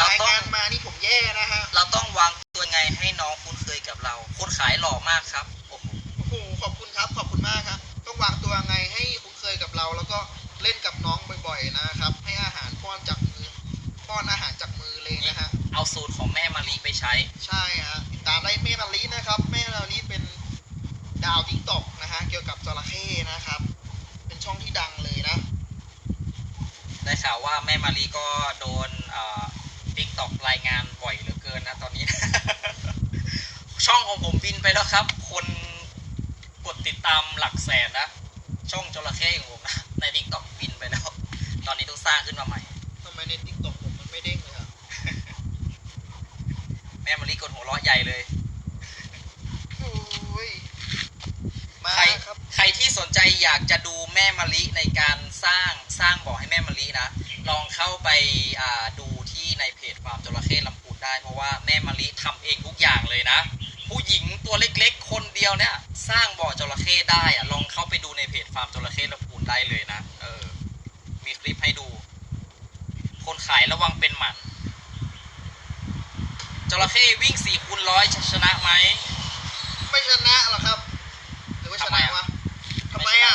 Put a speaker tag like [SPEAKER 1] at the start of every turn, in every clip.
[SPEAKER 1] เรา
[SPEAKER 2] ราย
[SPEAKER 1] ต้อง
[SPEAKER 2] งานมานี่ผมแย่นะฮะ
[SPEAKER 1] เราต้องวางตัวยังไงให้น้องคุ้นเคยกับเราคนขายหล่อมากครับโอ้โห
[SPEAKER 2] โอ้โห ขอบคุณครับ ขอบคุณมากครับ ต้องวางตัวไงให้คุ้นเคยกับเรา แล้วก็เล่นกับน้องบ่อยๆนะครับ ให้อาหารป้อนจากมือ ป้อนอาหารจากมือเลยนะฮะ
[SPEAKER 1] เอาสูตรของแม่มารีไปใช้
[SPEAKER 2] ใช่ฮะติดตามได้แม่มารีนะครับ แม่มารีเป็นดาวทิกตอกนะฮะ เกี่ยวกับจระเข้นะครับ เป็นช่องที่ดังเลยนะ
[SPEAKER 1] ได้ข่าวว่าแม่มารีก็โดนติ๊กตอกรายงานบ่อยเหลือเกินนะตอนนี้ ช่องของผม บินไปแล้วครับ คนกดติดตามหลักแสนนะ ช่องจระเข้ของผมนะ ในติ๊กตอกบินไปแล้ว ตอนนี้ต้องสร้างขึ้นมาใหม่
[SPEAKER 2] ทำไมในทิกตอกผมมันไม่เด้งเลยอะ
[SPEAKER 1] แม่มารีกดหัวเราะใหญ่เลย
[SPEAKER 2] โอ้ยมา
[SPEAKER 1] ใคร
[SPEAKER 2] ครับ
[SPEAKER 1] ใครที่สนใจอยากจะดูแม่มะลิในการสร้างสร้างบ่อให้แม่มะลินะ ลองเข้าไปอ่าดูที่ในเพจฟาร์มจระเข้ลำพูนได้ เพราะว่าแม่มะลิทำเองทุกอย่างเลยนะ ผู้หญิงตัวเล็กๆ คนเดียวเนี่ย สร้างบ่อจระเข้ได้อะลองเข้าไปดูในเพจฟาร์มจระเข้ลำพูนได้เลยนะ เออ มีคลิปให้ดู คนขายระวังเป็นหมันจระเข้วิ่งสี่คูณร้อยชนะไหม
[SPEAKER 2] ไม่ชนะหรอครับ หรือว่าช
[SPEAKER 1] ทำไม
[SPEAKER 2] นะ
[SPEAKER 1] อะ
[SPEAKER 2] วะทำไมอะ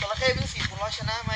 [SPEAKER 2] จระเข้วิ่งสี่คูณร้อยชนะไหม